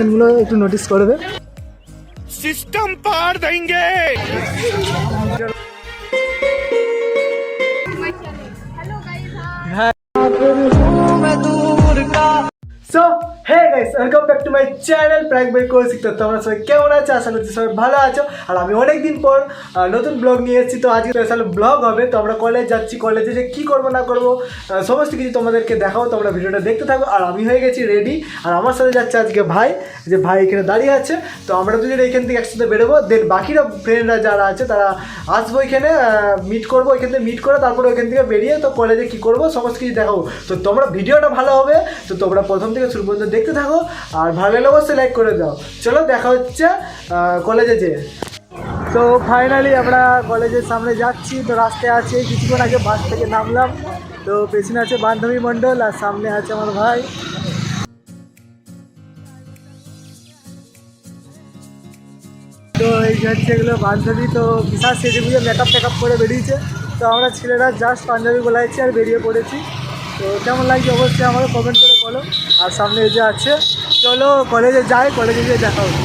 কোশ্চেনগুলো একটু নোটিস করবে সিস্টেম পার দেঙ্গে হ্যাঁ। হ্যাঁ guys welcome back to my channel prank by Koushik তো তোমরা সবাই কেমন আছো? আশা করছি সবাই ভালো আছো। আর আমি অনেকদিন পর নতুন ব্লগ নিয়ে এসেছি, তো আজকে স্পেশাল ব্লগ হবে। তো আমরা কলেজ যাচ্ছি কলেজে যে কী করব, না করব সমস্ত কিছু তোমাদেরকে দেখাও তোমরা ভিডিওটা দেখতে থাকো। আর আমি হয়ে গেছি রেডি আর আমার সাথে যাচ্ছে আজকে ভাই, যে ভাই এখানে দাঁড়িয়ে আছে। তো আমরা দুজন এখান থেকে একসাথে বেরোবো। দেন বাকিরা ফ্রেন্ডরা যারা আছে, তারা আসব এখানে মিট করব। এখান থেকে মিট করে তারপরে ওইখান থেকে বেরিয়ে, তো কলেজে কী করব, সমস্ত কিছু দেখাবো। তো তোমরা ভিডিওটা ভালো হবে। তো তোমরা প্রথম থেকে শুরু পর্যন্ত দেখতে থাকো আর ভালো লাগলে অবশ্যই লাইক করে দাও। চলো দেখা হচ্ছে কলেজে যেয়ে। তো ফাইনালি আমরা কলেজের সামনে যাচ্ছি, তো রাস্তায় আছে, কিছুক্ষণ আগে বাস থেকে নামলাম। তো পেছনে আছে বান্ধবী মণ্ডল আর সামনে আছে আমার ভাই। তো এই হচ্ছে এগুলো বান্ধবী, তো বিশাল সেজে বুঝে মেকআপ টেকআপ করে বেরিয়েছে। তো আমরা ছেলেরা জাস্ট পাঞ্জাবি গোলাইছি আর বেরিয়ে পড়েছি। তো কেমন লাগছে অবশ্যই আমাকে কমেন্ট করে বলো। আর সামনে এই যে আছে চলো কলেজে যাই কলেজে গিয়ে দেখা হচ্ছে।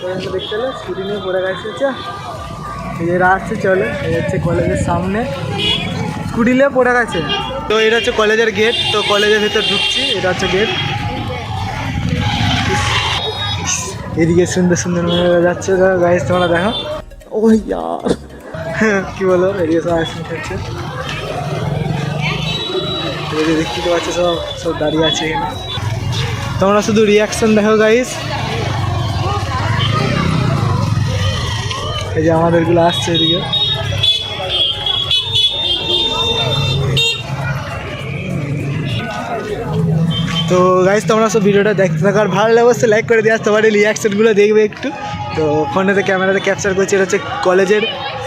কলেজে দেখতে হলে স্কুটি নিয়ে পড়ে গেছে এই যে আসছে চলো এই হচ্ছে কলেজের সামনে। স্কুটি নিয়ে পড়ে গেছে। তো এটা হচ্ছে কলেজের গেট তো কলেজের ভিতর ঢুকছি এটা হচ্ছে গেট এদিকে সুন্দর সুন্দর মেয়েরা যাচ্ছে গাইজ তোমরা দেখো। ও ইয়ার। কি বলো এদিকে সব আইসক্রিম খাচ্ছে দেখতে তো পাচ্ছ সব সব দাঁড়িয়ে আছে এখানে। তোমরা শুধু রিয়াকশন দেখো গাইস এই যে আমাদেরগুলো আসছে এদিকে। তো গাইজ তোমরা সব ভিডিওটা দেখতে থাকো। আর ভালো লাগে অবশ্যই লাইক করে দিয়ে আসতে পারি রিয়াকশনগুলো দেখবে একটু। তো ফোনেতে ক্যামেরাতে ক্যাপচার করছি। এটা হচ্ছে কলেজের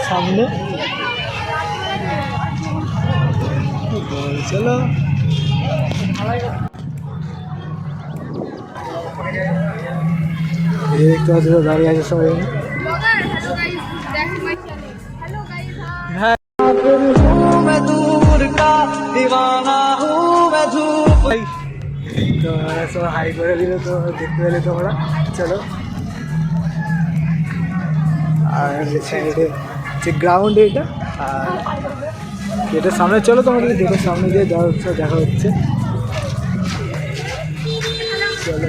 সামনে। চলো। দাঁড়িয়ে আছে সবাই। হাই করে তো চলো। আর যে গ্রাউন্ড এটা, আর গেটের সামনে, চলো তোমাকে দেখো সামনে দিয়ে যাওয়া দেখা হচ্ছে। চলো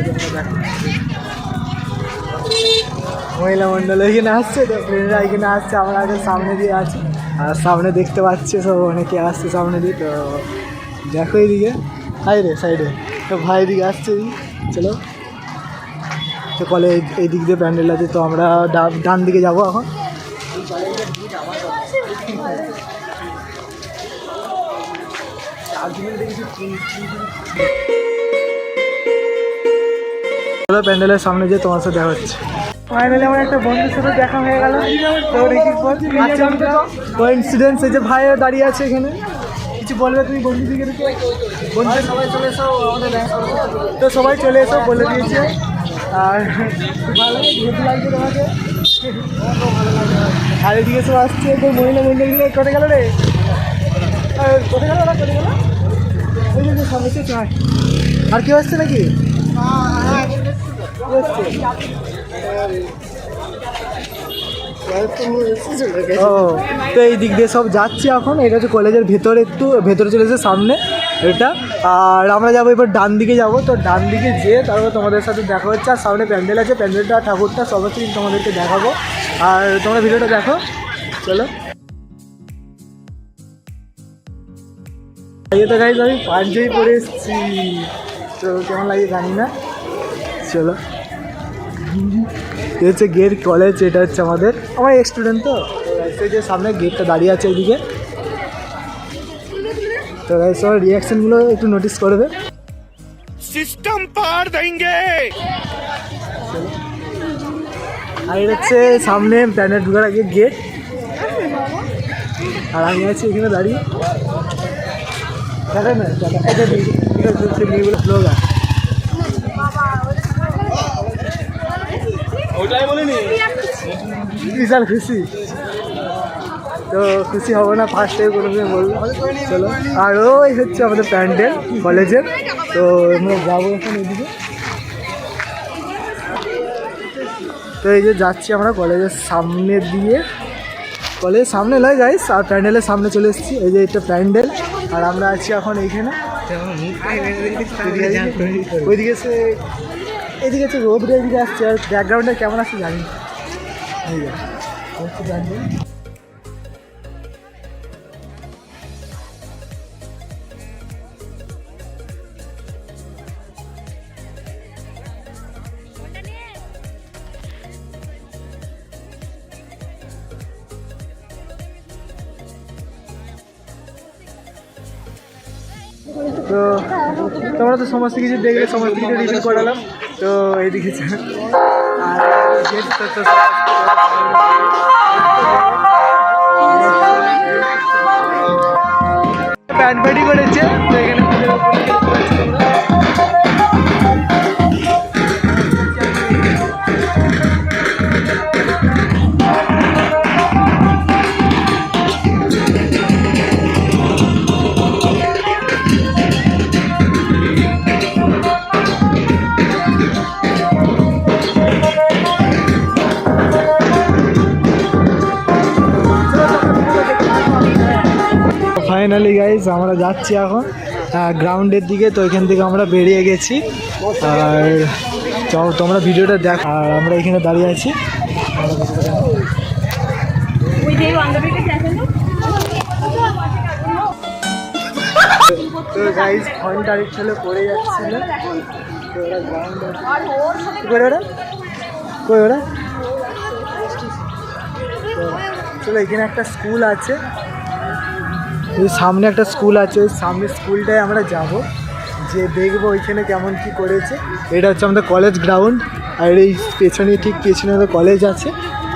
মহিলা মণ্ডল এখানে আসছে, তো ফ্রেন্ডরা এখানে আসছে, আমরা আগে সামনে দিয়ে আছি। আর সামনে দেখতে পাচ্ছে সব, অনেকে আসছে সামনে দিয়ে, তো দেখো এইদিকে হাই রে সাইডে তো ভাই এদিকে আসছে। চলো। তো কলেজ এই দিক দিয়ে প্যান্ডেল আছে, তো আমরা ডান দিকে যাব এখন। চলো প্যান্ডেলের সামনে যে তোমার সাথে দেখা হচ্ছে। ফাইনালি আমার একটা বন্ধুর সাথে দেখা হয়ে গেল। তো অনেকদিন পর কোইন্সিডেন্স এই যে ভাই দাঁড়িয়ে আছে এখানে। কিছু বলবে তুমি বন্ধু দিকে বন্ধু সবাই চলে এসো আমাদের তো সবাই চলে এসো বলে দিয়েছে। আর ভালো লাগে ঘুরতে লাগছে তোমাকে। আর এদিকে সব আসছে তো মহিলা মন্ডলগুলো কোথায় গেল রে? আর কোথায় গেল কোথায় গেল? ওই যে যে সামনে থেকে আয়। আর কেউ আসছে নাকি? কেউ আসছে? ও, তো এই দিক দিয়ে সব যাচ্ছি এখন। এটা হচ্ছে কলেজের ভেতরে একটু, ভেতরে চলে এসে সামনে এটা। আর আমরা যাব এবার ডান দিকে যাব। তো ডান দিকে যেয়ে তারপর তোমাদের সাথে দেখা হচ্ছে। আর সামনে প্যান্ডেল আছে, প্যান্ডেলটা, ঠাকুরটা কিছু তোমাদেরকে দেখাবো। আর তোমরা ভিডিওটা দেখো। চলো। এই তো গাইজ আমি পাঞ্জাবি পরে এসেছি। তো কেমন লাগে জানি না। চলো। হচ্ছে গেট কলেজ এটা হচ্ছে আমাদের আমার স্টুডেন্ট তো। সেই যে সামনে গেটটা দাঁড়িয়ে আছে এইদিকে। তো সবার রিয়াকশনগুলো একটু নোটিস করবে সিস্টেম পার দেঙ্গে আর এটা হচ্ছে সামনে প্ল্যানেট ঢুকার আগে গেট আর আমি আছি এখানে দাঁড়িয়ে। দেখা না দেখা এটা ব্লগার মেয়েগুলো ব্লগার বিশাল খুশি। তো খুশি হব না ফার্স্ট টাইম কোনো দিন বলব। চলো। আর ওই হচ্ছে আমাদের প্যান্ডেল কলেজের। তো আমরা যাব এখন এদিকে। তো এই যে যাচ্ছি আমরা কলেজের সামনে দিয়ে। কলেজের সামনে নয় গাইস আর প্যান্ডেলের সামনে চলে এসেছি। এই যে এটা প্যান্ডেল। আর আমরা আছি এখন এইখানে। ওইদিকে সে এদিকে হচ্ছে রোদ এদিকে আসছে আর ব্যাকগ্রাউন্ডে কেমন আসছে জানি না। এই যে, হচ্ছে প্যান্ডেল। তো তোমরা তো সমস্ত কিছু দেখলে সমস্ত কিছু রিভিউ করালাম তো এইদিকে চা- আর প্যান্ট তো করেছে। ফাইনালি গাইজ আমরা যাচ্ছি এখন গ্রাউন্ডের দিকে, তো এখান থেকে আমরা বেরিয়ে গেছি। আর তোমরা ভিডিওটা দেখ, আর আমরা এখানে দাঁড়িয়ে আছি। তো গাইজ ঘণ্টার ছেলে পড়ে যাচ্ছিল। করে ওরা? ওরা? চলো, এখানে একটা স্কুল আছে। সামনে একটা স্কুল আছে, ওই সামনে স্কুলটায় আমরা যাব। যে দেখব ওইখানে কেমন কি করেছে। এটা হচ্ছে আমাদের কলেজ গ্রাউন্ড আর এই পেছনে, ঠিক পেছনে আমাদের কলেজ আছে।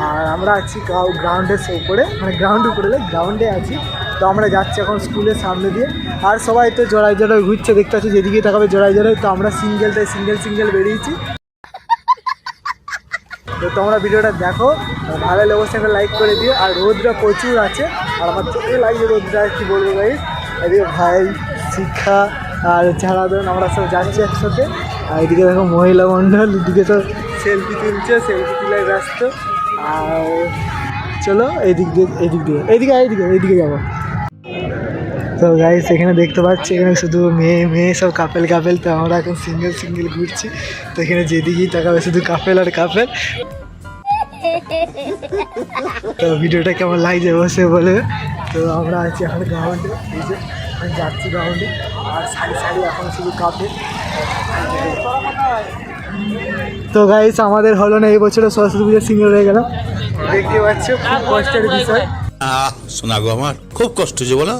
আর আমরা আছি গ্রাউন্ডের উপরে মানে গ্রাউন্ড উপরে গ্রাউন্ডে আছি। তো আমরা যাচ্ছি এখন স্কুলের সামনে দিয়ে। আর সবাই তো জড়াই জড়াই ঘুরছে, দেখতে পাচ্ছি যেদিকে তাকাবে জড়াই জড়াই তো আমরা সিঙ্গেলটাই সিঙ্গেল সিঙ্গেল বেরিয়েছি। তোমরা ভিডিওটা দেখো ভালো লাগলে অবশ্যই একটা লাইক করে দিও, আর রোদটা প্রচুর আছে, আর আমার চোখে লাগছে রোদটা কি বলব ভাই? এদিকে ভাই, শিক্ষা, আর ছাড়া ধরুন আমরা সব যাচ্ছি একসাথে, আর এদিকে দেখো মহিলা মণ্ডল, এদিকে তো সেলফি তুলছে সেলফি তুলে ব্যস্ত, আর চলো এদিক দিয়ে এদিক দিয়ে এইদিকে এইদিকে এইদিকে যাব। তো গাইস এখানে দেখতে পাচ্ছি, এখানে শুধু মেয়ে মেয়ে সব কাপেল কাপেল তো আমরা এখন সিঙ্গেল সিঙ্গেল ঘুরছি। তো এখানে যেদিকেই তাকাবে শুধু কাপেল আর কাপেল তো ভিডিওটা কেমন লাগছে বসে বলে। তো আমরা আছি এখন গ্রাউন্ডে এই যে আমি যাচ্ছি গ্রাউন্ডে আর সারি সারি এখন শুধু কাপেল তো গাইস আমাদের হলো না, এই বছরে সরস্বতী পুজোর সিঙ্গেল হয়ে গেলাম দেখতে পাচ্ছ, খুব কষ্টের বিষয়। শোনা গো আমার, খুব কষ্ট হচ্ছে বলো।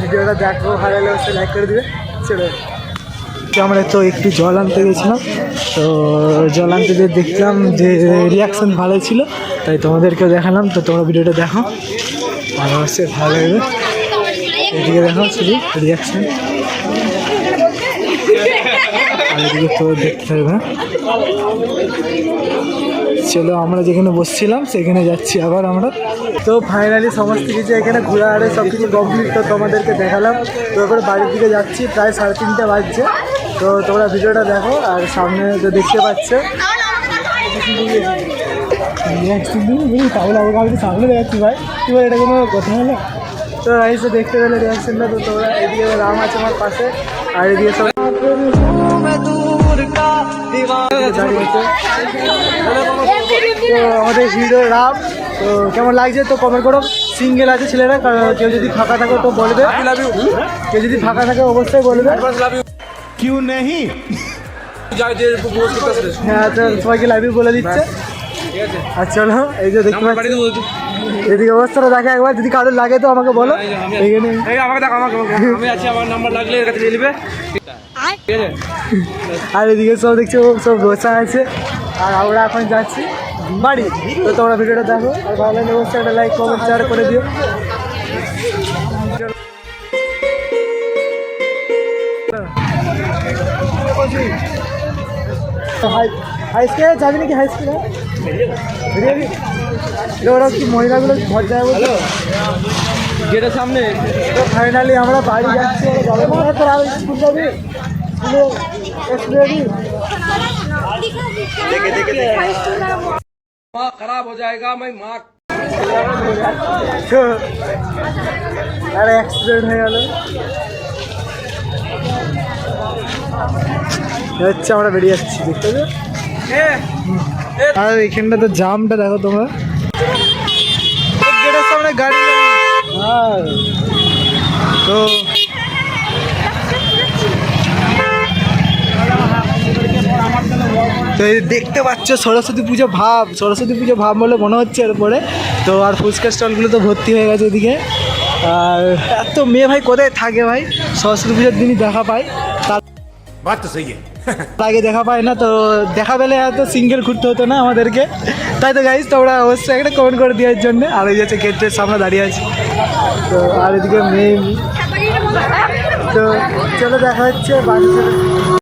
ভিডিওটা দেখো ভালো লাগলে অবশ্যই লাইক করে দিবে, চলো আমরা তো একটু জল আনতে গেছিলাম, তো জল আনতে গিয়ে দেখলাম যে রিয়াকশন ভালো ছিল, তাই তোমাদেরকেও দেখালাম, তো তোমরা ভিডিওটা দেখো। আর অবশ্যই ভালো লাগবে। এদিকে দেখো, শুধু রিয়াকশন এদিকে তো দেখতে হবে চলো আমরা যেখানে বসছিলাম, সেখানে যাচ্ছি আবার আমরা। তো ফাইনালি সমস্ত কিছু এখানে ঘোরা আরে সব কিছু কমপ্লিট তো তোমাদেরকে দেখালাম। তো এবার বাড়ির দিকে যাচ্ছি, প্রায় সাড়ে তিনটে বাজছে। তো তোমরা ভিডিওটা দেখো আর সামনে তো দেখতে পাচ্ছ তাহলে ভাই। এটা কথা হলো? তো দেখতে পেলে রিয়াকশনটা তো তোমরা। এদিকে রাম আছে আমার পাশে, আর এদিকে সব। আমাদের রাম তো কেমন লাগছে তো কমেন্ট করো। সিঙ্গেল আছে ছেলেরা কেউ যদি ফাঁকা থাকে তো বলবে। কেউ যদি ফাঁকা থাকে অবশ্যই বলবে। কিউ নেহি? হ্যাঁ বলে দিচ্ছে। চলো এই যে অবস্থাটা দেখে একবার যদি কারোর লাগে তো আমাকে বলো। আমাকে আমার নাম্বার লাগলে আর এদিকে সব দেখছি ও সব বসা আছে। আর আমরা এখন যাচ্ছি বাড়ি। তো তোমরা ভিডিওটা দেখো। আর ভালো লাগলে অবশ্যই একটা লাইক কমেন্ট শেয়ার করে দিও। হাই হাই স্কুলে যাবি নাকি হাই স্কুলে ওরা কি মহিলাগুলো ঘর যায় বলতো গেটের সামনে? তো ফাইনালি আমরা বাড়ি যাচ্ছি। তোরা স্কুল যাবি? স্কুলে স্কুলে যাবি देखे देखे माँ खराब हो जाएगा मैं माँ তো আর অ্যাক্সিডেন্ট হয়ে গেল হচ্ছে আমরা বেরিয়ে যাচ্ছি দেখতে তো আর এখানটা তো জামটা দেখো তোমরা গেটের সামনে গাড়ি হ্যাঁ তো তো দেখতে পাচ্ছ সরস্বতী পুজো ভাব সরস্বতী পুজো ভাব বলে মনে হচ্ছে এরপরে। তো আর ফুচকা স্টলগুলো তো ভর্তি হয়ে গেছে এদিকে। আর এত মেয়ে ভাই কোথায় থাকে ভাই? সরস্বতী পুজোর দিনই দেখা পায়। তার আগে দেখা পায় না তো দেখা পেলে এত সিঙ্গেল ঘুরতে হতো না আমাদেরকে। তাই তো গাইজ তোমরা অবশ্যই একটা কমেন্ট করে দেওয়ার জন্য। আর ওই হচ্ছে গেটের সামনে দাঁড়িয়ে আছি। তো আর এদিকে মেয়ে তো চলো দেখা হচ্ছে বাড়ি